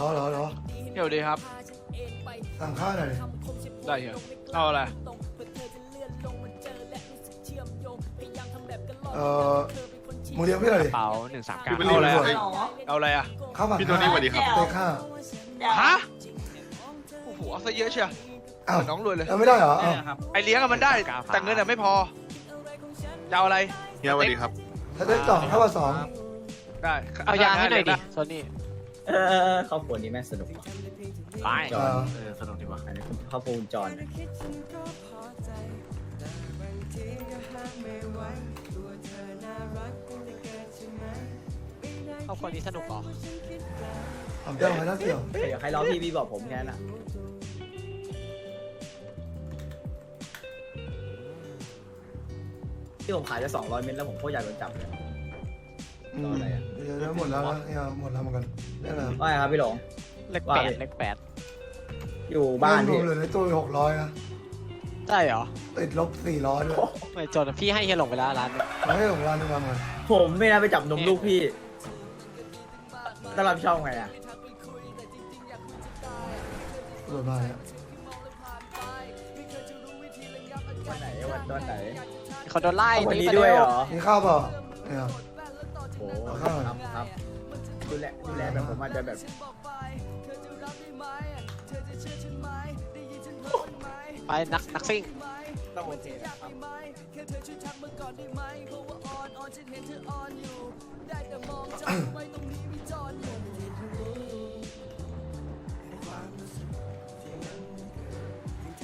รอเหรอเหรอเดี๋ยวดีครับ สั่งข้าวหน่อยดิได้เหรอเอาอะไร เอ่อหมูเดียวพี่หน่อยกดิระเป๋าหนึ่งสามเก้าพี่บเอาลอะไรลี่อะสวัสดีเอาอะไรอะ ข้าวผัดพี่โทนี่สวัสดีครับสเต็กข้าวฮะ โอ้โหเอาซะเยอะเชียวอ้าวน้องรวยเลย เอาไม่ได้เหรออ้าวเนี่ยครับไอเลี้ยงอะมันได้ แต่เงินอะไม่พอจะเอาอะไร เฮียสวัสดีครับสเต็กสองข้าวผัดสองได้เอายาให้หน่อยดิโซนี่ เออครอบครัวนี้แม่งสนุกว่ะไปจอนเออสนุกดีว่ะอันนี้ครอบครัวคุณจอนนะครอบครัวนี้สนุกเหรอหอมเจียวไหมน้าเกี่ยวเดี๋ยวใครร้องพี่พี่บอกผมแค่นั้นอะที่ผมขายจะสองร้อยเมตรแล้วผมโคตรอยากโดนจับเลยอืมรออะไรอะเดี๋ยวเดี๋ยว หมดแล้วนะเนี่ยหมดแล้วเหมือนกันได้แล้วว่าไงครับพี่หลง เลขว่าแปดดิเลขแปดอยู่บ้านรพี่วมเหลือในตู้หกร้อยนะใช่เหรอติดลบสี่ร้อยด้วยไม่จนพี่ให้เฮียหลงไปแล้วร้านหนึ่งเอาให้ของร้านนึงมาก่อนผมไม่น่าไปจับนมลูกพี่ต้องรับผิดชอบไงอะตรวจมาเนี่ยวันไหนวันวันไหนเขาโดนไล่เอาวันหนี้ไปด้วยเร็เหรอมีข้าวเปล่าเนี่ย โอ้เอาเข้าหน่อยครับครับ ดูแลดูแลแบบผมอาจจะแบบไปนักนักซิ่งต้องโอเคนะครับ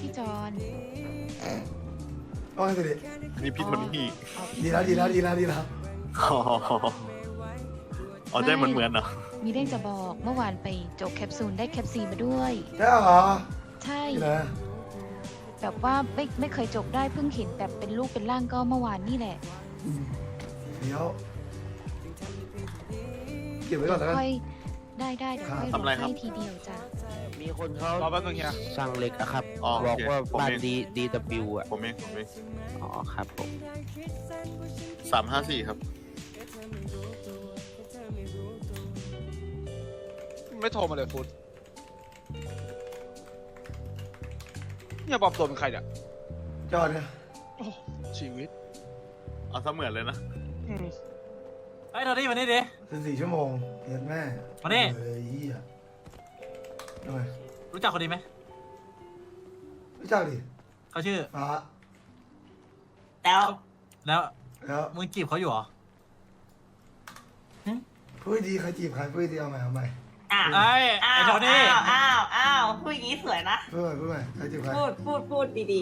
พี่จอนเอาให้สิดิอันนี้พี่โทนี่ดีแล้วดีแล้วดีแล้วดีแล้วอ๋อ อ๋อได้เหมือนเหมือนๆเหรอ มีเรื่องจะบอกเมื่อวานไปโจกแคปซูลได้แคปซีมาด้วย ได้เหรอใช่ที่ไหนแบบว่าไม่ไม่เคยจกได้เพิ่งเห็นแบบเป็นรูปเป็นร่างก็เมื่อวานนี่แหละอืมเดี๋ยว เก็บไว้ก่อนแล้วกัน ค่อยได้ได้เดี๋ยวค่อยทำอะไรลงครับ ให้ทีเดียวจ้ะมีคนเขารอแป๊บนึงเฮีย สั่งเหล็กอะครับอ๋อโอบอกเคว่าผมบ้านเอง ดีดีวอะผมเองผมเองอ๋อครับผมสามห้าสี่ครับ ไม่โทรมาเลยฟุตเนี่ยปลอมตัวเป็นใครเนี่ยจอดเนี่ยชีวิตเอาเสมือนเลยนะ อืมเฮ้ยโทนี่มานี่ดิ สิบสี่ชั่วโมงเห็นแม่มานี่ เฮ้ยเหี้ยทำไมรู้จักคนนี้ไหมรู้จักดิเขาชื่อ ฟ้าแล้วแล้วแล้วมึงจีบเขาอยู่เหรอพูดดีใครจีบใครพูดดีเอาใหม่เอาใหม่ อะไอ้ยอ้าไอ้วโทนี่อ้าวอ้าวอ้าวพูดอย่างนี้สวยนะพูดใหม่พูดใหม่ใครจีบใครพูดพูดพูดดี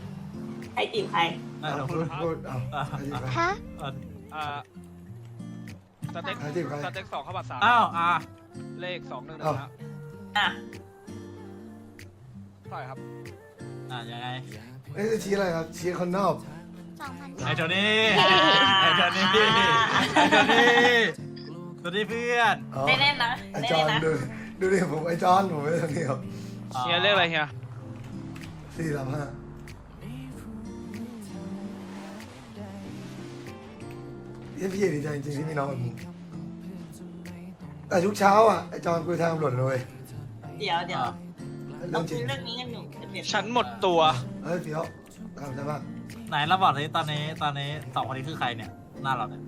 ๆใครจีบใครเออเอาพูดพูดเอาใครจีบใครฮะเอออ่าสเต็กใครจีบใครสเต็กสองข้าวผัดสามอ้าวอะเลขสองหนึ่งหนึ่อ้าวงนะอะเท่าไหร่ครับอะยังไงเอ้ยจะชี้อะไรครับชี้คนนอกไอ้โทนี่ไอ้โทนี่ไอ้โทนี่ โทนี่เพื่อน อ๋อได้เล่นนะไอได้จอเล่นนนะดูดูดิผมไอจอนผมไม่ได้ทางนี้ครับอ๋อเฮียเลขอะไรเฮียสี่สามห้าเยี่ยพี่ดีใจจริงๆที่มีน้องแบบมึงแต่ทุกเช้าอะไอจอนคุยทางตำรวจเลยเดี๋ยวเดี๋ยวเรื่เราองจคุริยงเรื่องนี้กันอยู่เดี๋ยวฉันหมดตัวเฮ้ยเฟี้ยวทำใจมากไหนเราบอกเลยตอนนี้ตอนนี้สองคนนี้คือใครเนี่ย หน้าเราเนี่ย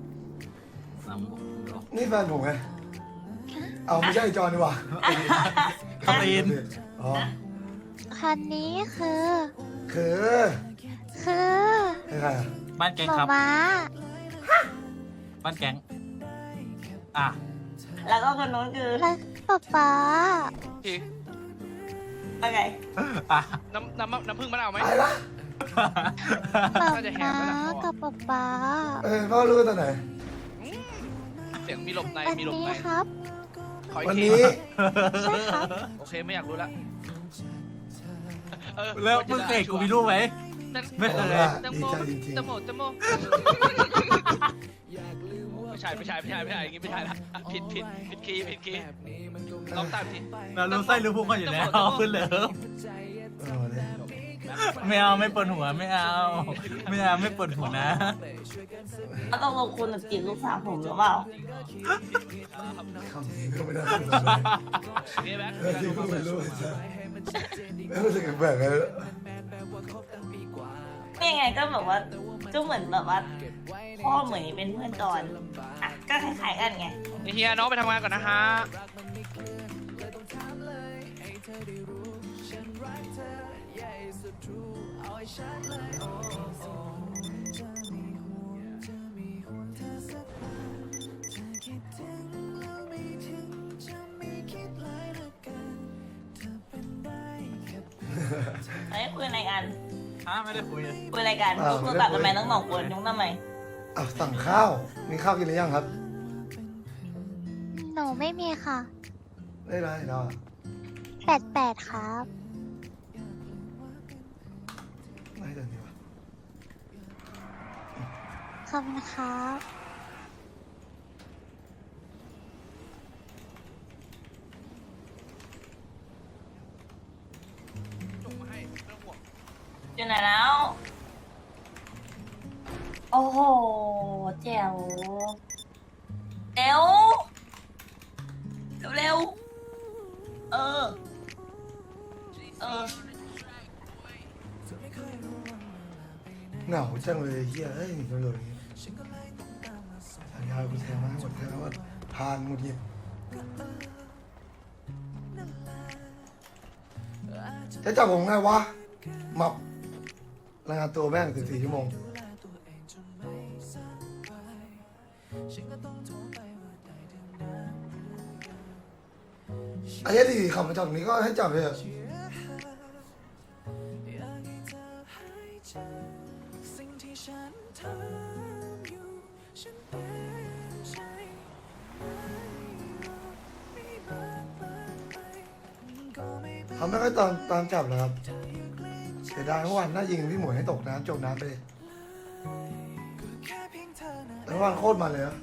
น้ำดู นี่แฟนผมไง เอาไม่ใช่ไอจอนดีกว่าคาตีนอ๋อ คันนี้คือ คือคือให้ใครอะบ้านแก๊งหมอครับม้าบ้านแก๊งอะแล้วก็คนนู้นคือและป๊าป๊าพี่อะไรอะน้ำน้ำน้ำผึ้งมะนาวไหม ไปละป๊าน่าจะแหบม้าแล้วล่ะกับป๊าป๊าเออพ่อรู้ตอนไหนเสียงมีหลบในอันมีหลบนี้ในครับ ขออีวักนทีนี้ ใช่ครับ โอเคไม่อยากรู้ละเออแล้วมึงเสกกูมีรูปไหมไม่เคยบอกว่าแตงดีโมใจจริงแตงโมแตงโมไม่ใช่ไม่ใช่ไม่ใช่ไม่ใช่อย่างงี้ไม่ใช่ละผิดผิดผิดคีย์ผิดคีย์ลองตามที เรารู้ไส้รู้พุงกันอยู่แล้วขึ้นเลยๆเออเนี่ยนะ ไม่เอาไม่ปวดหัวไม่เอา ไม่เอาไม่ปวดหัวนะ แล้วต้องลงคุณจีบลูกสาวผมหรือเปล่า คำนี้ก็ไม่ได้พูดเลยนี่แบ็คเออที่พูดไม่รู้ไอ้สัสไม่รู้สึกแปลกๆเลยนี่ไงก็แบบว่าก็เหมือนแบบว่าพ่อเหมือนเป็นเพื่อนจอนอะก็คล้ายๆกันไงนี่เฮียน้องไปทำงานก่อนนะฮะ เอ้ยคุยอะไรกันฮะไม่ได้คุยเลยคุยอะไรกันยกโทรศัพท์ทำไมต้องสองคนยกทำไมอ้าวสั่งข้าว มีข้าวกินหรือยังครับหนูไม่มีค่ะ ได้ไรเนาะแปดแปดครับ ขอบคุณครับอยู่ไหนแล้ว โอ้โหแจ๋วเร็วเร็วๆเออ เออ เหงาจังเลยเฮียเฮ้ยตำรวจอย่างงี้ สัญญากูแทงมาให้หมดแทงว่าพานหมดหยิบจะจับผมไงวะหมับรายงานตัวแม่งสิบสี่ชั่วโมงไอ้เหี้ยที่ขับมาจากนี้ก็ให้จับเลย เขาไม่ค่อยตามตามจับหรอกครับเสียดายเมื่อวานน่ายิงพี่หมวยให้ตกน้ำจมน้ำไปเลยแต่เมื่อวานโคตรมันเลยนะ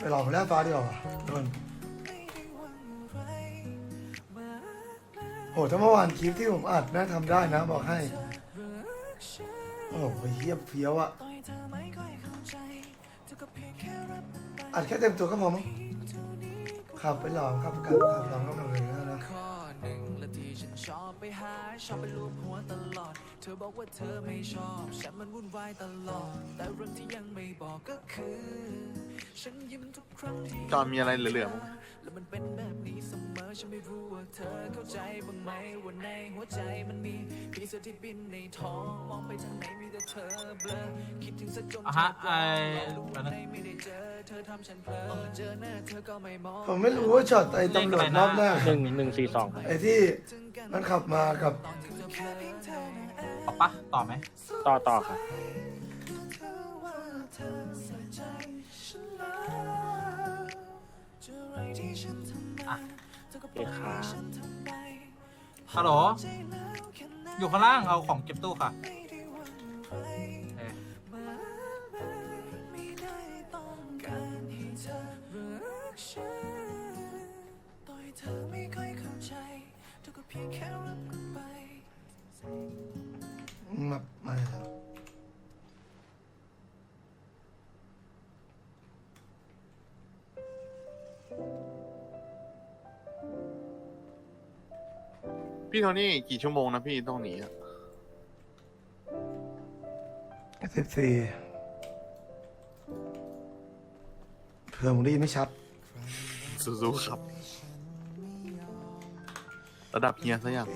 ไปหลอกมาแล้วฟ้าดีกว่าโดนโหถ้าเมื่อวานคลิปที่ผมอัดน่าทำได้นะบอกให้ อ้โหเฮียเฟี้ยวอะอัดแค่เต็มตัวก็พอมั้งขับไปหลอกขับกันขับหลอกก็มาเลยนะนะข้อหนึ่งและที่ฉันชอบไปหาชอบไปลูบหัวตลอด เธอบอกว่าเธอไม่ชอบฉันมันวุ่นวายตลอด แต่เรื่องที่ยังไม่บอกก็คือ ฉันยิ้มทุกครั้งที่จอนมีอะไรเหลือๆมั้ง แล้วมันเป็นแบบนี้เสมอ ฉันไม่รู้ว่าเธอเข้าใจบ้างไหมว่าในหัวใจมันมีปีศาจที่บินในท้องมองไปทางไหนมีแต่เธอเบลอคิดถึงสักจนอะฮะไอ้ลูกแป๊บนึงในไม่ได้เจอเธอทำฉันเพลอเจอหน้าเธอก็ไม่มอง ผมไม่รู้ว่าช็อตไอ้ตำรวจรอบแรกหนึ่งหนึ่งสี่สองครับไอ้ที่มันขับมากับต่อปะต่อไหมต่อต่อครับอะ โอเคครับฮัลโหล อยู่ข้างล่างเอาของเก็บตู้ค่ะ พี่โทนี่กี่ชั่วโมงนะพี่ต้องหนีอะสิบสี่เผื่อผมได้ยินไม่ชัด สู้ๆครับ ระดับเฮียซะอย่างจ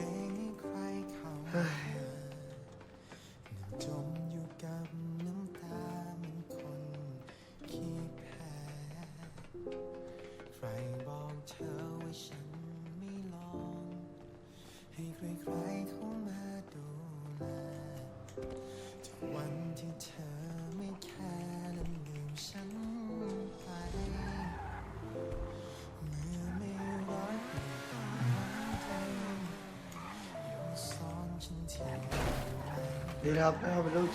ต้อ